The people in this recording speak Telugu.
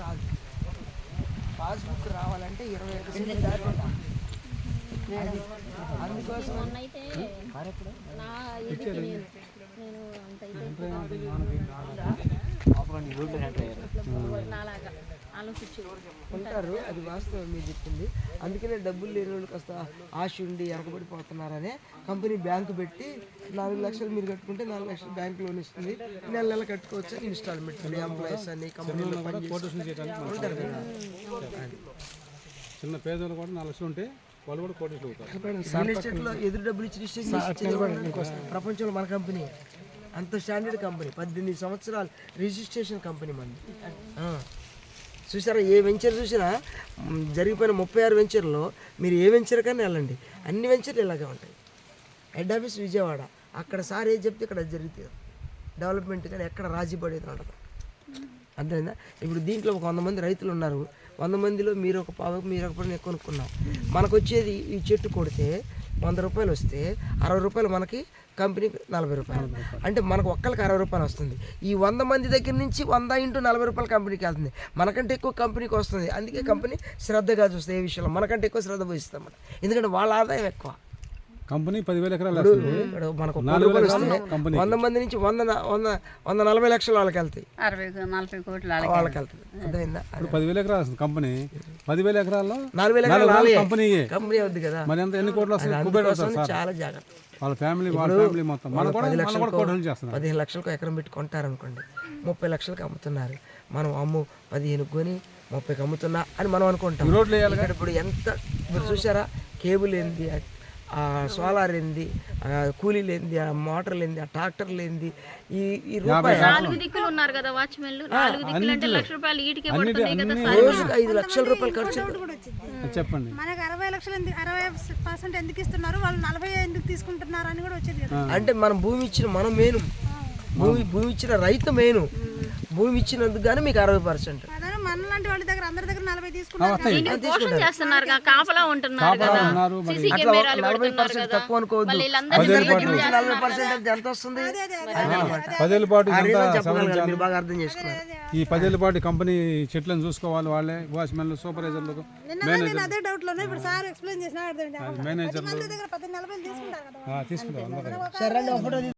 రాదు. పాస్బుక్ రావాలంటే ఇరవై ఒక్క సీట్లు దాటి ఉండాలి. అది అందుకోసం నేను అంత ఆలోచించు. ఉంటారు అది వాస్తవం మీరు చెప్పింది. అందుకనే డబ్బులు లేని వాళ్ళు కాస్త ఆశ ఉండి ఎరగబడిపోతున్నారనే కంపెనీ బ్యాంకు పెట్టి నాలుగు లక్షలు మీరు కట్టుకుంటే నాలుగు లక్షలు బ్యాంక్ లోన్ ఇస్తుంది. నెల నెల కట్టుకోవచ్చు ఇన్స్టాల్మెంట్ ఎంప్లాయీస్ అని కంపెనీలో ఉంటారు కదా. చిన్న పేదలు కూడా నాలుగు లక్షలు ఉంటే వాళ్ళు కూడా రియల్ ఎదురు డబ్బులు ఇచ్చి ప్రపంచంలో మన కంపెనీ అంత స్టాండర్డ్ కంపెనీ పద్దెనిమిది సంవత్సరాలు రిజిస్ట్రేషన్ కంపెనీ మనది. ఆ. చూసారా? ఏ వెంచర్ చూసినా జరిగిపోయిన ముప్పై ఆరు వెంచర్లో మీరు ఏ వెంచర్ కానీ వెళ్ళండి. అన్ని వెంచర్లు ఇలాగే ఉంటాయి. Head office Vijayawada. అక్కడ సార్ ఏది చెప్తే ఇక్కడ జరుగుతుంది డెవలప్మెంట్ కానీ ఎక్కడ రాజీ పడేది ఉండదు. అర్థమైందా? ఇప్పుడు దీంట్లో ఒక వంద మంది రైతులు ఉన్నారు. వంద మందిలో మీరు ఒక పావు మీరు ఒక పని కొనుక్కున్నాం. మనకు వచ్చేది ఈ చెట్టు కొడితే వంద రూపాయలు వస్తే అరవై రూపాయలు మనకి కంపెనీకి నలభై రూపాయలు. అంటే మనకు ఒక్కరికి అరవై రూపాయలు వస్తుంది. ఈ వంద మంది దగ్గర నుంచి వంద ఇంటూ నలభై రూపాయలు కంపెనీకి వెళ్తుంది. మనకంటే ఎక్కువ కంపెనీకి వస్తుంది. అందుకే కంపెనీ శ్రద్ధగా చూస్తుంది ఏ విషయంలో మనకంటే ఎక్కువ శ్రద్ధ పోయిస్తాం ఎందుకంటే వాళ్ళ ఆదాయం ఎక్కువ. కంపెనీ పదివేల ఎకరాలు ఇప్పుడు మనకు నాలుగు రూపాయలు కంపెనీ వంద మంది నుంచి వంద న- వంద వంద నలభై లక్షలు వాళ్ళకి వెళ్తాయి. అరవై నలభై కోట్లు వాళ్ళకి వెళ్తుంది అర్థమైందా? ఇప్పుడు పదివేల ఎకరాలు వస్తుంది కంపెనీ. పదివేల ఎకరాల్లో నాలుగు వేల నాలుగు. కంపెనీ కంపెనీ అవుద్ది కదా. మరి ఎంత ఎన్ని కోట్లు వస్తుంది కుబేర్ అందుకోసం అవుతారు సార్. చాలా జాగ్రత్త. వాళ్ళ ఫ్యామిలీ వాళ్ళ ఫ్యామిలీ మొత్తం. మన కూడా పది మన కూడా లక్షలకు కోట్లు చేస్తున్నారు. పదిహేను లక్షలకు ఎకరం పెట్టి కొంటారనుకోండి ముప్పై లక్షలకు అమ్ముతున్నారు. మనం అమ్ము పదిహేను కొని ముప్పైకి అమ్ముతున్నా అని మనం అనుకుంటాం. రోడ్లు వేయాలి ఇక్కడ ఇప్పుడు ఎంత మీరు చూసారా కేబుల్ ఏంది? సోలార్ ఏంది ఆ కూలీలు ఏంది ఆ మోటార్లు ఏంది ఆ ట్రాక్టర్లు ఏంది ఈ ఈ రూపాయి నాలుగు దిక్కులు ఉన్నారు కదా వాచ్మెన్లు నాలుగు దిక్కులు అంటే లక్ష రూపాయలు ఈటికే పడుతుంది కదా రోజుకి ఐదు లక్షల రూపాయలు ఖర్చు చెప్పండి. మనకు అరవై లక్షలు ఎందుకు అరవై పర్సెంట్ ఎందుకు ఇస్తున్నారు? వాళ్ళు నలభై ఎందుకు తీసుకుంటున్నారు అని కూడా వచ్చేది అంటే మనం భూమి ఇచ్చిన మనం మేను భూమి భూమి ఇచ్చిన రైతు మేను భూమి ఇచ్చినందుకు కానీ మీకు అరవై పర్సెంట్. అదే మన లాంటి వాళ్ళ దగ్గర అందరి దగ్గర నలభై తీసుకున్నారు చేస్తున్నారు కాపలా ఉంటున్నారు కదా. సీసీ కెమెరాలు పెడుతున్నారు కదా. మళ్ళీ ఎంత వస్తుంది? పదేళ్ళ పాటు బాగా అర్థం చేసుకున్నారు ఈ పదేళ్ళ పాటు కంపెనీ చెట్లను చూసుకోవాలి వాళ్ళే వాచ్మెన్లు సూపర్వైజర్లు నిన్న నేను అదే డౌట్లోనే ఇప్పుడు సార్ ఎక్స్ప్లెయిన్ చేసిన అర్థమైంది మేనేజర్లు. మన దగ్గర పది నలభై. తీసుకుంటారు